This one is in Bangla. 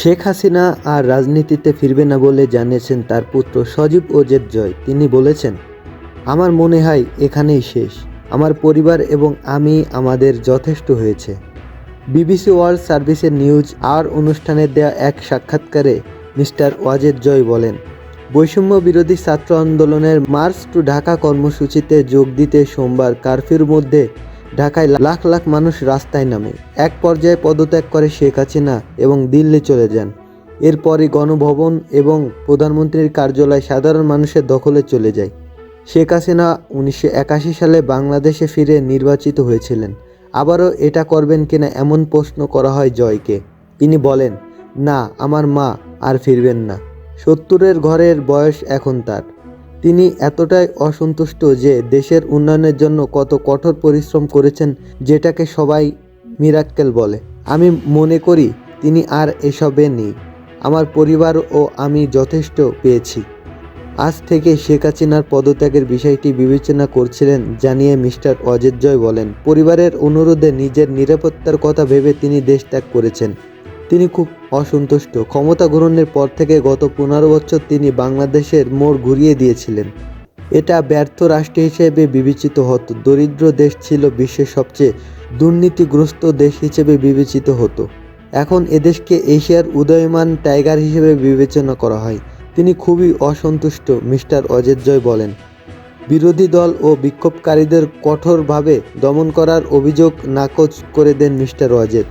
শেখ হাসিনা আর রাজনীতিতে ফিরবে না বলে জানিয়েছেন তার পুত্র সজীব ওজেদ জয়। তিনি বলেছেন, আমার মনে হয় এখানেই শেষ। আমার পরিবার এবং আমি আমাদের যথেষ্ট হয়েছে। বিবিসি ওয়ার্ল্ড সার্ভিসের নিউজ আর অনুষ্ঠানে দেয়া এক সাক্ষাৎকারে মিস্টার ওয়াজেদ জয় বলেন, বৈষম্য বিরোধী ছাত্র আন্দোলনের মার্চ টু ঢাকা কর্মসূচিতে যোগ দিতে সোমবার কারফিউর মধ্যে ঢাকায় লাখ লাখ মানুষ রাস্তায় নামে। এক পর্যায়ে পদত্যাগ করে শেখ হাসিনা এবং দিল্লি চলে যান। এরপরই গণভবন এবং প্রধানমন্ত্রীর কার্যালয় সাধারণ মানুষের দখলে চলে যায়। শেখ হাসিনা উনিশশো একাশি সালে বাংলাদেশে ফিরে নির্বাচিত হয়েছিলেন। আবারও এটা করবেন কিনা এমন প্রশ্ন করা হয় জয়কে। তিনি বলেন, না, আমার মা আর ফিরবেন না। সত্তরের ঘরের বয়স এখন তার। তিনি এতটাই অসন্তুষ্ট যে দেশের উন্নয়নের জন্য কত কঠোর পরিশ্রম করেছেন যেটাকে সবাই মিরাক্কেল বলে। আমি মনে করি তিনি আর এসবে নেই। আমার পরিবার ও আমি যথেষ্ট পেয়েছি। আজ থেকে শেখ হাসিনার পদত্যাগের বিষয়টি বিবেচনা করছিলেন, জানিয়ে মিস্টার অজিত জয় বলেন, পরিবারের অনুরোধে নিজের নিরাপত্তার কথা ভেবে তিনি দেশ ত্যাগ করেছেন। তিনি খুব অসন্তুষ্ট। ক্ষমতা গ্রহণের পর থেকে গত পনেরো বছর তিনি বাংলাদেশের মোড় ঘুরিয়ে দিয়েছিলেন। এটা ব্যর্থ রাষ্ট্র হিসেবে বিবেচিত হতো। দরিদ্র দেশ ছিল বিশ্বের সবচেয়ে দুর্নীতিগ্রস্ত দেশ হিসেবে বিবেচিত হতো। এখন এদেশকে এশিয়ার উদয়মান টাইগার হিসেবে বিবেচনা করা হয়। তিনি খুবই অসন্তুষ্ট, মিস্টার অজিত জয় বলেন। বিরোধী দল ও বিক্ষোভকারীদের কঠোরভাবে দমন করার অভিযোগ নাকচ করে দেন মিস্টার অজিত।